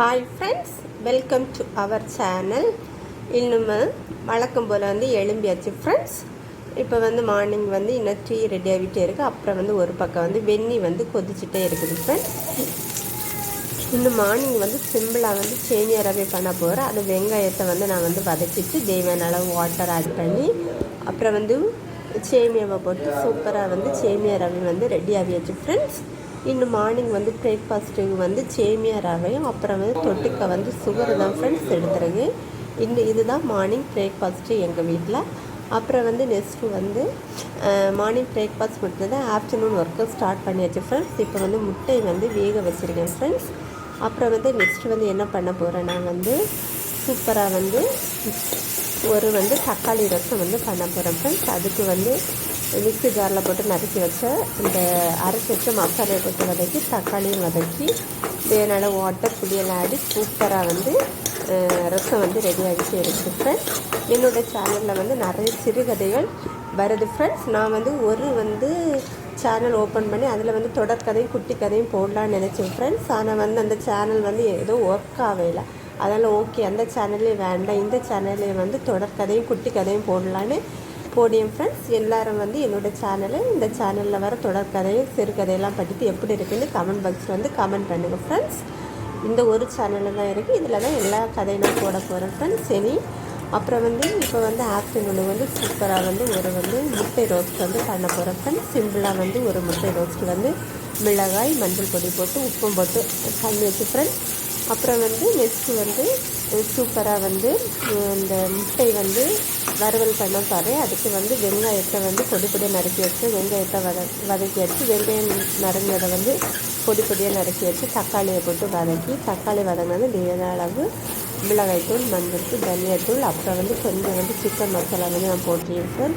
Hi friends welcome to our channel இன்னும் வழக்கம் போல் வந்து எழும்பியாச்சு ஃப்ரெண்ட்ஸ் இப்போ வந்து மார்னிங் வந்து இன்னும் டீ ரெடி ஆகிட்டே இருக்குது அப்புறம் வந்து ஒரு பக்கம் வந்து வெந்நி வந்து கொதிச்சுட்டே இருக்குது ஃப்ரெண்ட்ஸ் இன்னும் மார்னிங் வந்து சிம்பிளாக வந்து சேமியா ரவை பண்ண போகிறேன் அது வெங்காயத்தை வந்து நான் வந்து வதக்கிட்டு தேவையான அளவு வாட்டர் ஆட் பண்ணி அப்புறம் வந்து சேமியாவை போட்டு சூப்பராக வந்து சேமியா ரவை வந்து ரெடி ஆகியாச்சு ஃப்ரெண்ட்ஸ் இன்னும் மார்னிங் வந்து பிரேக்ஃபாஸ்ட்டுக்கு வந்து சேமியா ரவையும் அப்புறம் வந்து தொட்டுக்க வந்து சுகர் தான் ஃப்ரெண்ட்ஸ் எடுத்துருக்கு இன்னும் இதுதான் மார்னிங் பிரேக்ஃபாஸ்ட்டு எங்கள் வீட்டில் அப்புறம் வந்து நெக்ஸ்ட்டு வந்து மார்னிங் பிரேக்ஃபாஸ்ட் மட்டும் தான் ஆஃப்டர்நூன் ஒர்க்கு ஸ்டார்ட் பண்ணியாச்சு ஃப்ரெண்ட்ஸ் இப்போ வந்து முட்டை வந்து வேக வச்சுருக்கேன் ஃப்ரெண்ட்ஸ் அப்புறம் வந்து நெக்ஸ்ட்டு வந்து என்ன பண்ண போகிறேன்னா வந்து சூப்பராக வந்து ஒரு வந்து தக்காளி ரசம் வந்து பண்ண போகிறேன் ஃப்ரெண்ட்ஸ் அதுக்கு வந்து மிக்ஸி ஜாரில் போட்டு நறுக்கி வச்ச இந்த அரைச்சி வச்ச மசாலையை போட்டு வதக்கி தக்காளியும் வதக்கி தேவையான வாட்டர் புளியெல்லாம் ஆடி சூப்பராக வந்து ரசம் வந்து ரெடி ஆகிட்டு இருக்குது ஃப்ரெண்ட்ஸ் என்னோடய சேனலில் வந்து நிறைய சிறுகதைகள் வருது ஃப்ரெண்ட்ஸ் நான் வந்து ஒரு வந்து சேனல் ஓப்பன் பண்ணி அதில் வந்து தொடர்கதையும் குட்டி கதையும் போடலான்னு நினச்சேன் ஃப்ரெண்ட்ஸ் ஆனால் வந்து அந்த சேனல் வந்து ஏதோ ஒர்க் ஆகலை அதனால் ஓகே அந்த சேனல்லே வேண்டாம். இந்த சேனல்லே வந்து தொடர்கதையும் குட்டி கதையும் போடலான்னு போடியம் ஃப்ரெண்ட்ஸ் எல்லோரும் வந்து என்னோடய சேனலை இந்த சேனலில் வர தொடர்கதையும் சிறுகதையெல்லாம் படித்து எப்படி இருக்குன்னு கமெண்ட் பாக்ஸில் வந்து கமெண்ட் பண்ணுங்கள் ஃப்ரெண்ட்ஸ் இந்த ஒரு சேனலில் தான் இருக்குது இதில் தான் எல்லா கதையும் நான் போட போகிறேன் ஃப்ரெண்ட்ஸ் சரி அப்புறம் வந்து இப்போ வந்து ஆஃப்டர்நூனு வந்து சூப்பராக வந்து ஒரு வந்து முட்டை ரோஸ்ட் வந்து பண்ண போகிறேன் ஃப்ரெண்ட்ஸ் சிம்பிளாக வந்து ஒரு முட்டை ரோஸ்ட் வந்து மிளகாய் மஞ்சள் பொடி போட்டு உப்பும் போட்டு பண்ணி வச்சு ஃப்ரெண்ட்ஸ் அப்புறம் வந்து நெக்ஸ்ட்டு வந்து சூப்பராக வந்து இந்த முட்டை வந்து வறுவல் பண்ண பாரு. அதுக்கு வந்து வெங்காயத்தை வந்து பொடி பொடியாக நறுக்கி வச்சு வெங்காயத்தை வத வதக்கி வச்சு வெங்காயம் நறுஞ்சதை வந்து பொடி பொடியாக நறுக்கி வச்சு தக்காளியை போட்டு வதக்கி தக்காளி வதங்கினது தேவையான அளவு மிளகாய்த்தூள் மஞ்சள்தூள் தனியாத்தூள். அப்புறம் வந்து கொஞ்சம் வந்து சிக்கன் மசாலா வந்து நான் போட்டிருக்கேன்.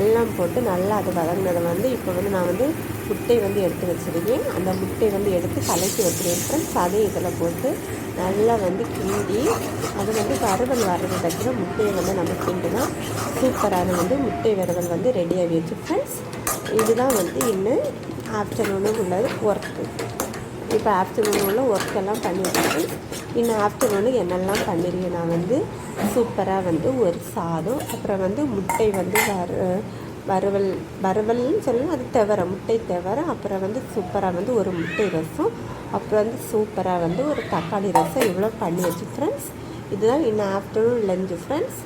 எல்லாம் போட்டு நல்லா அது வதங்கினதை வந்து இப்போ வந்து நான் வந்து முட்டை வந்து எடுத்து வச்சுருக்கேன். அந்த முட்டை வந்து எடுத்து கலக்கி வச்சுருக்கேன். ஃப்ரெண்ட்ஸ் இதில் போட்டு நல்லா வந்து கிண்டி அது வந்து வறுவல் வர்றது தக்கிற முட்டையை வந்து நம்ம கிண்டுனா சூப்பரான வந்து முட்டை வறுவல் வந்து ரெடி ஆகிடுச்சு. ஃப்ரெண்ட்ஸ் இதுதான் வந்து இன்னும் ஆஃப்டர்நூனு உள்ளது ஒர்க்கு இப்போ ஆஃப்டர்நூன் ஒர்க் எல்லாம் பண்ணிவிட்டு இன்னும் ஆஃப்டர்நூனு என்னெல்லாம் பண்ணிருக்கேன்? நான் வந்து சூப்பராக வந்து ஒரு சாதம் அப்புறம் வந்து முட்டை வந்து வறு வறுவல் வறுவல்னு சொல்லலாம். அது தவிர முட்டை தவிர அப்புறம் வந்து சூப்பராக வந்து ஒரு முட்டை ரசம் அப்புறம் வந்து சூப்பராக வந்து ஒரு தக்காளி ரசம். இவ்வளோ பண்ணி வச்சு ஃப்ரெண்ட்ஸ் இதுதான் இன்னும் ஆஃப்டர்நூன் லஞ்சு ஃப்ரெண்ட்ஸ்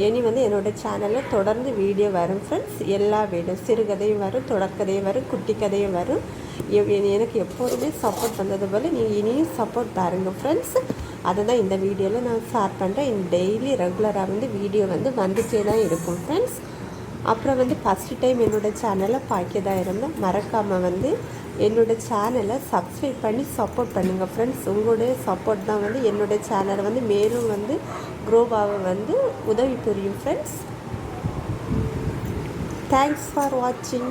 இனி வந்து என்னோடய சேனலில் தொடர்ந்து வீடியோ வரும் ஃப்ரெண்ட்ஸ் எல்லா வீடியோ சிறுகதையும் வரும் தொடர்கதையும் வரும் குட்டி கதையும் வரும் எனக்கு எப்போதுமே சப்போர்ட் பண்ணது போல் நீங்கள் இனியும் சப்போர்ட் பாருங்கள் ஃப்ரெண்ட்ஸ் அதை தான் இந்த வீடியோவில் நான் ஷேர் பண்ணுறேன் டெய்லி ரெகுலராக வந்து வீடியோ வந்து வந்துட்டே தான் இருக்கும் ஃப்ரெண்ட்ஸ் அப்புறம் வந்து ஃபஸ்ட்டு டைம் என்னோடய சேனலை பார்க்கதா இருந்தால் மறக்காமல் வந்து என்னோடய சேனலை சப்ஸ்கிரைப் பண்ணி சப்போர்ட் பண்ணுங்கள் ஃப்ரெண்ட்ஸ் உங்களுடைய சப்போர்ட் தான் வந்து என்னோடய சேனலை வந்து மேலும் வந்து க்ரோவாக வந்து உதவி புரியும் ஃப்ரெண்ட்ஸ் தேங்க்ஸ் ஃபார் வாட்சிங்